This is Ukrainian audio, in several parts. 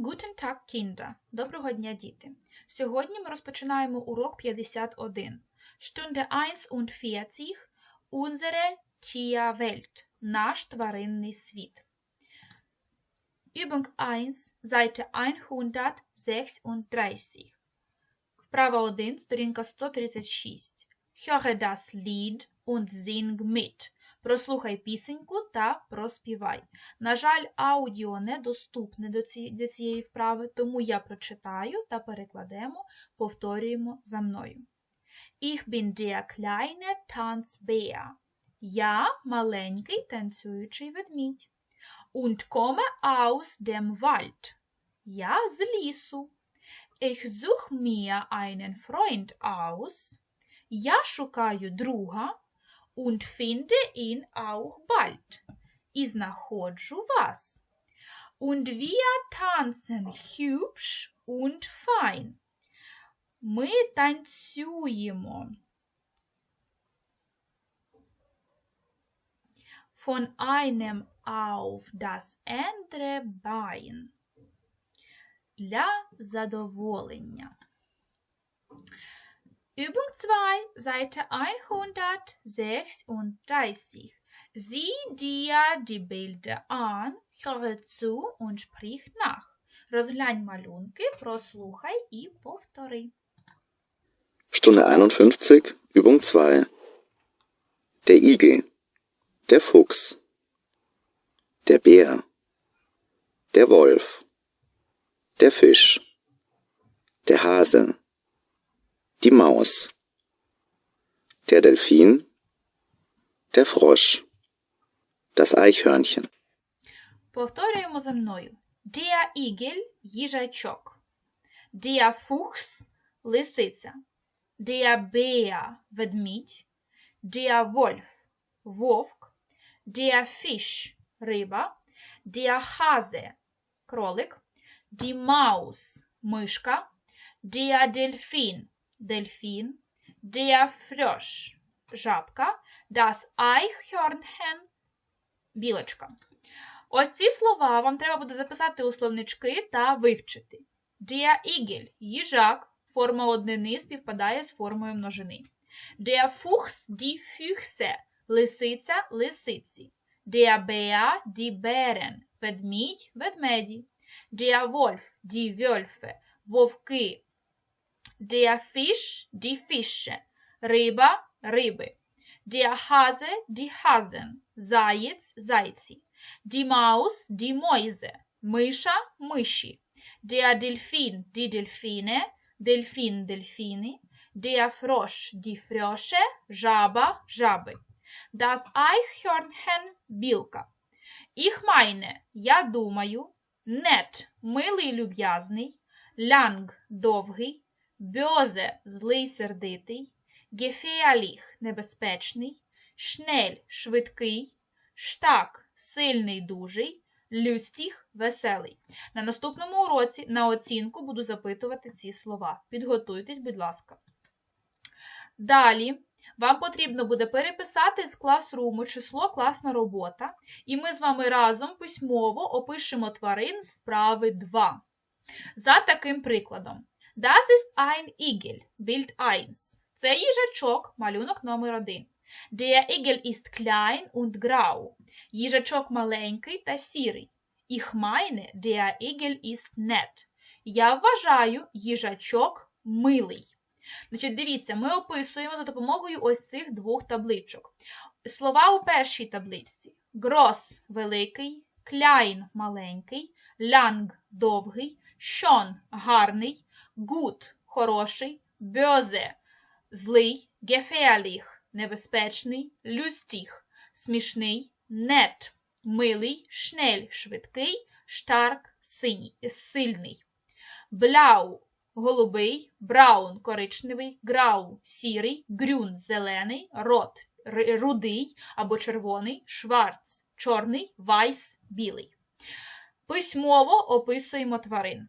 Guten Tag, Kinder! Доброго дня, діти! Сьогодні ми розпочинаємо урок 51. Stunde 41. Unsere Tierwelt. Наш тваринний світ. Übung 1, Seite 136. Вправа 1, сторінка 136. Höre das Lied und sing mit. Прослухай пісеньку та проспівай. На жаль, аудіо недоступне до цієї, вправи, тому я прочитаю та перекладемо, повторюємо за мною. Ich bin der kleine Tanzbär. Я маленький танцюючий ведмідь. Und komme aus dem Wald. Я з лісу. Ich such mir einen Freund aus. Я шукаю друга und finde ihn auch bald. І знаходжу вас. Und wir tanzen hübsch und fein. Ми танцюємо. Von einem auf das andere Bein. Для задоволення. Übung 2, Seite 136. Sieh dir die Bilder an, höre zu und sprich nach. Розглянь малюнки, прослухай і повтори. Stunde 51, Übung 2. Der Igel, der Fuchs, der Bär, der Wolf, der Fisch, der Hase, die Maus, der Delfin, der Frosch, das Eichhörnchen, Повторюємо за мною. Der Igel – їжачок. Der Fuchs – лисиця. Der Bär – ведмідь. Der Wolf – вовк. Der Fisch – риба. Der Hase – кролик. Die Maus – мишка. Der Delfin – дельфін. Der жабка. Das Eichhörnchen – білочка. Ось ці слова вам треба буде записати у словнички та вивчити. Der Igel – їжак, форма однини співпадає з формою множини. Der Fuchs – die Füchse – лисиця, лисиці. Der Bär – die Bären – ведмідь, ведмеді. Der Wolf – die Wölfe – вовки. Der Fisch – die Fische – риба, риби. Der Hase – die Hasen – заєць, зайці. Die Maus, die Mäuse, миша, миші. Der Delfin, die Delfine, дельфін, дельфіни. Der Frosch, die Frösche, жаба, жаби. Das Eichhörnchen, білка. Ich meine, я думаю. Нет, милий, люб'язний. Lang, довгий. Böse, злий, сердитий. Gefährlich, небезпечний. Schnell, швидкий. Штак сильний, дужий, люстіх веселий. На наступному уроці на оцінку буду запитувати ці слова. Підготуйтесь, будь ласка. Далі вам потрібно буде переписати з класруму число класна робота, і ми з вами разом письмово опишемо тварин з вправи 2. За таким прикладом. Das ist ein Igel, Bild 1. Це їжачок, малюнок номер 1. Der Igel ist klein und grau. Їжачок маленький та сірий. Ich meine, der Igel ist nett. Я вважаю їжачок милий. Значить, дивіться, ми описуємо за допомогою ось цих двох табличок. Слова у першій табличці: Gross – великий, klein – маленький, lang – довгий, schön – гарний, gut – хороший, böse – злий, gefährlich – небезпечний, люстіх – смішний, нет – милий, шнель – швидкий, штарк – сильний. Бляу – голубий, браун – коричневий, грау – сірий, грюн – зелений, рот – рудий або червоний, шварц – чорний, вайс – білий. Письмово описуємо тварин.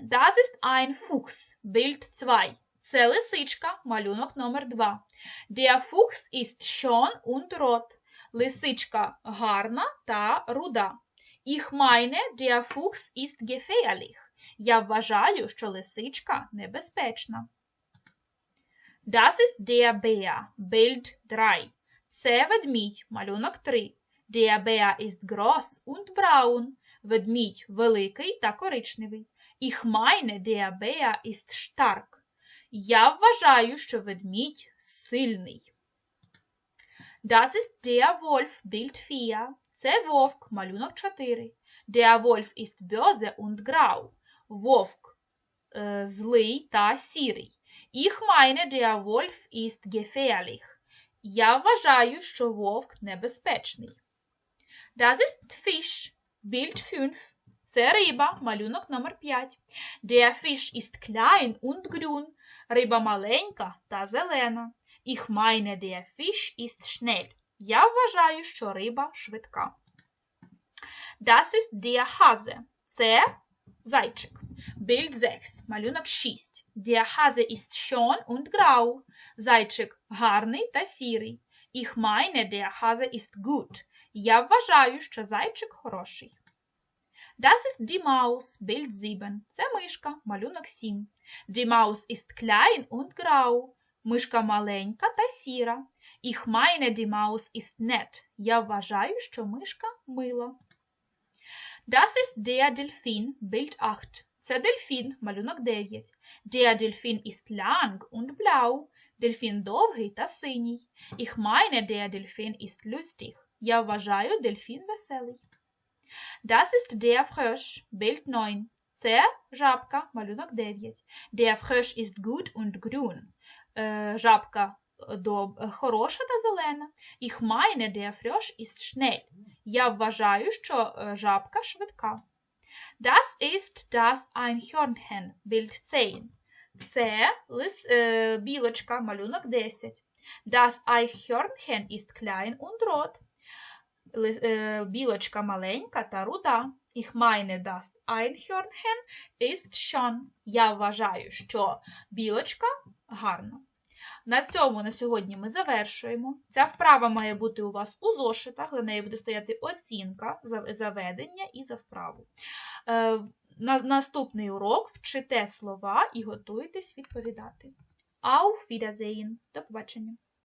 Das ist ein Fuchs, Bild 2. Це лисичка, малюнок номер 2. Der Fuchs ist schön und rot. Лисичка гарна та руда. Ich meine, der Fuchs ist gefährlich. Я вважаю, що лисичка небезпечна. Das ist der Bär, Bild 3. Це ведмідь, малюнок 3. Der Bär ist groß und braun. Ведмідь великий та коричневий. Ich meine, der Bär ist. Я вважаю, що ведмідь сильний. Das ist der Wolf, Bild 4. Це вовк, малюнок 4. Der Wolf ist böse und grau. Вовк е, злий та сірий. Ich meine, der Wolf ist gefährlich. Я вважаю, що вовк небезпечний. Das ist Fisch, Bild 5. Це риба, малюнок номер 5. Der Fisch ist klein und grün. Риба маленька та зелена. Ich meine, der Fisch ist schnell. Я вважаю, що риба швидка. Das ist der Hase. Це зайчик. Bild 6, малюнок 6. Der Hase ist schön und grau. Зайчик гарний та сірий. Ich meine, der Hase ist gut. Я вважаю, що зайчик хороший. Das ist die Maus, Bild 7. Це мишка, малюнок 7. Die Maus ist klein und grau. Мишка маленька та сіра. Ich meine, die Maus ist nett. Я вважаю, що мишка мила. Das ist der Delfin, Bild 8. Це дельфін, малюнок 9. Der Delfin ist lang und blau. Дельфін довгий та синій. Ich meine, der Delfin ist lustig. Я вважаю, дельфін веселий. Das ist der Frosch, Bild 9. Це жабка, малюнок 9. Der Frosch ist gut und grün. Е, жабка хороша та зелена. Ich meine, der Frosch ist schnell. Я вважаю, що е, жабка швидка. Das ist das Einhörnchen, Bild 10. Це лис, е, білочка, малюнок 10. Das Eichhörnchen ist klein und rot. Е, Білочка маленька та руда. Ich meine, das Einhörnchen ist schön. Я вважаю, що білочка гарна. На цьому на сьогодні ми завершуємо. Ця вправа має бути у вас у зошитах, за нею буде стояти оцінка за за ведення і за вправу. Е, на наступний урок вчите слова і готуйтесь відповідати. Auf Wiedersehen. До побачення.